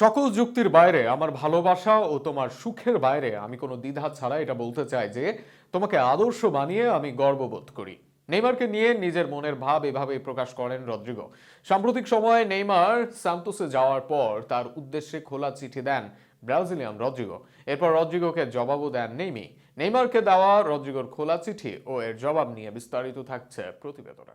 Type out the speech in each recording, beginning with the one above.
সকল যুক্তির বাইরে, আমার ভালোবাসা ও তোমার সুখের বাইরে, আমি কোনো দ্বিধা ছাড়া এটা বলতে চাই যে, তোমাকে আদর্শ বানিয়ে আমি গর্ববোধ করি। নেইমারকে নিয়ে নিজের মনের ভাব এভাবেই প্রকাশ করেন রদ্রিগো। সাম্প্রতিক সময়ে নেইমার সান্তোসে যাওয়ার পর তার উদ্দেশ্যে খোলা চিঠি দেন ব্রাজিলিয়ান রদ্রিগো। এরপর রদ্রিগোকে জবাবও দেন নেইমি। নেইমারকে দেওয়া রদ্রিগোর খোলা চিঠি ও এর জবাব নিয়ে বিস্তারিত থাকছে প্রতিবেদনে।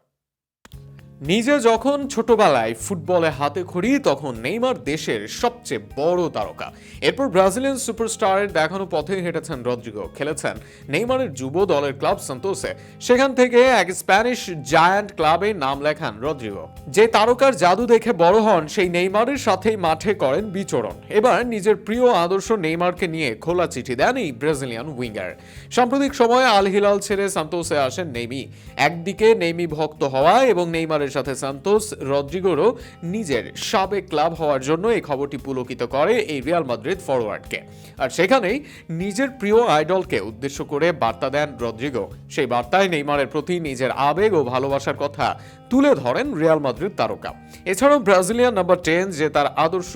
নিজে যখন ছোটবেলায় ফুটবলে হাতে খড়ি, তখন নেইমার দেশের সবচেয়ে বড় তারকা। এরপর ব্রাজিলিয়ান সুপারস্টারের দেখানো পথে হেঁটেছেন রদ্রিগো। খেলেছেন নেইমারের যুব দলের ক্লাব সান্তোসে। সেখান থেকে এক স্প্যানিশ জায়ান্ট ক্লাবে নাম লেখান রদ্রিগো। যে তারকার জাদু দেখে বড় হন, সেই নেইমারের সাথেই মাঠে করেন বিচরণ। এবার নিজের প্রিয় আদর্শ নেইমারকে নিয়ে খোলা চিঠি দেন এই ব্রাজিলিয়ান উইঙ্গার। সাম্প্রতিক সময়ে আল হিলাল ছেড়ে সান্তোসে আসেন নেইমি। একদিকে নেইমি ভক্ত হওয়া এবং নেইমারের সাথে সান্তোস রদ্রিগোরও নিজের সাবেক ক্লাব হওয়ার জন্য এই খবরটি পুলকিত করে এই রিয়াল মাদ্রিদ ফরওয়ার্ডকে আর সেখানেই নিজের প্রিয় আইডলকে উদ্দেশ্য করে বার্তা দেন রদ্রিগো। সেই বার্তায় নেইমারের প্রতি নিজের আবেগ ও ভালোবাসার কথা তুলে ধরেন রিয়াল মাদ্রিদ তারকা। এছাড়াও ব্রাজিলিয়ান নাম্বার টেন যে তার আদর্শ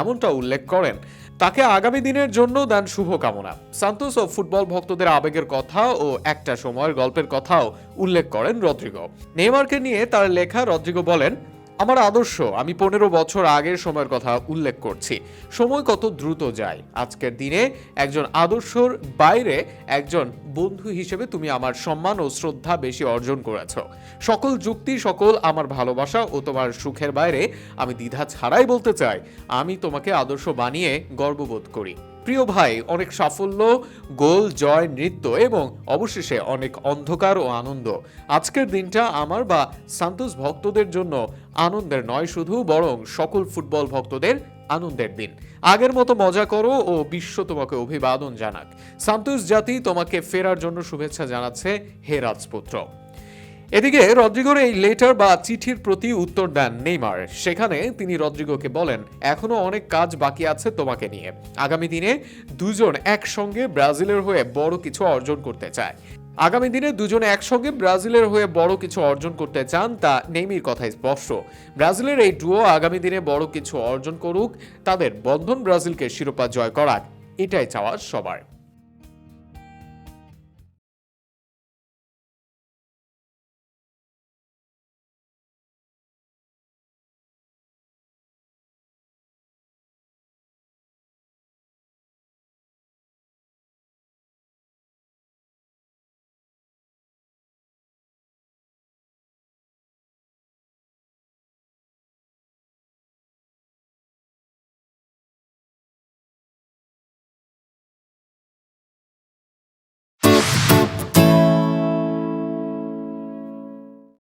এমনটা উল্লেখ করেন তাকে আগামী দিনের জন্য দেন শুভকামনা। সান্তোস ও ফুটবল ভক্তদের আবেগের কথা ও একটা সময়ের গল্পের কথাও উল্লেখ করেন রদ্রিগো। নেইমারকে নিয়ে তার লেখা রদ্রিগো বলেন আমার আদর্শ, আমি পনেরো বছর আগের সময়ের কথা উল্লেখ করছি। সময় কত দ্রুত যায়। আজকের দিনে একজন আদর্শর বাইরে একজন বন্ধু হিসেবে তুমি আমার সম্মান ও শ্রদ্ধা বেশি অর্জন করেছ। সকল যুক্তি, সকল আমার ভালোবাসা ও তোমার সুখের বাইরে আমি দ্বিধা ছাড়াই বলতে চাই। আমি তোমাকে আদর্শ বানিয়ে গর্ববোধ করি। প্রিয় ভাই, অনেক সাফল্য, গোল, জয়, নৃত্য এবং অবশেষে অনেক অন্ধকার ও আনন্দ। আজকের দিনটা আমার বা সান্তোস ভক্তদের জন্য আনন্দের নয় শুধু, বরং সকল ফুটবল ভক্তদের আনন্দের দিন। আগের মতো মজা করো ও বিশ্ব তোমাকে অভিবাদন জানাক। সান্তোস জাতি তোমাকে ফেরার জন্য শুভেচ্ছা জানাচ্ছে হে রাজপুত্র। এদিকে রদ্রিগোর এই লেটার বা চিঠির প্রতি উত্তর দেন নেইমার। সেখানে তিনি রদ্রিগোকে বলেন, এখনও অনেক কাজ বাকি আছে তোমাকে নিয়ে। আগামী দিনে দুজন একসঙ্গে ব্রাজিলের হয়ে বড় কিছু অর্জন করতে চায়। আগামী দিনে দুজনে একসঙ্গে ব্রাজিলের হয়ে বড় কিছু অর্জন করতে চান তা নেইমির কথাই স্পষ্ট। ব্রাজিলের এই ডুও আগামী দিনে বড় কিছু অর্জন করুক, তাদের বন্ধন ব্রাজিলকে শিরোপা জয় করাক এটাই চাওয়া সবার।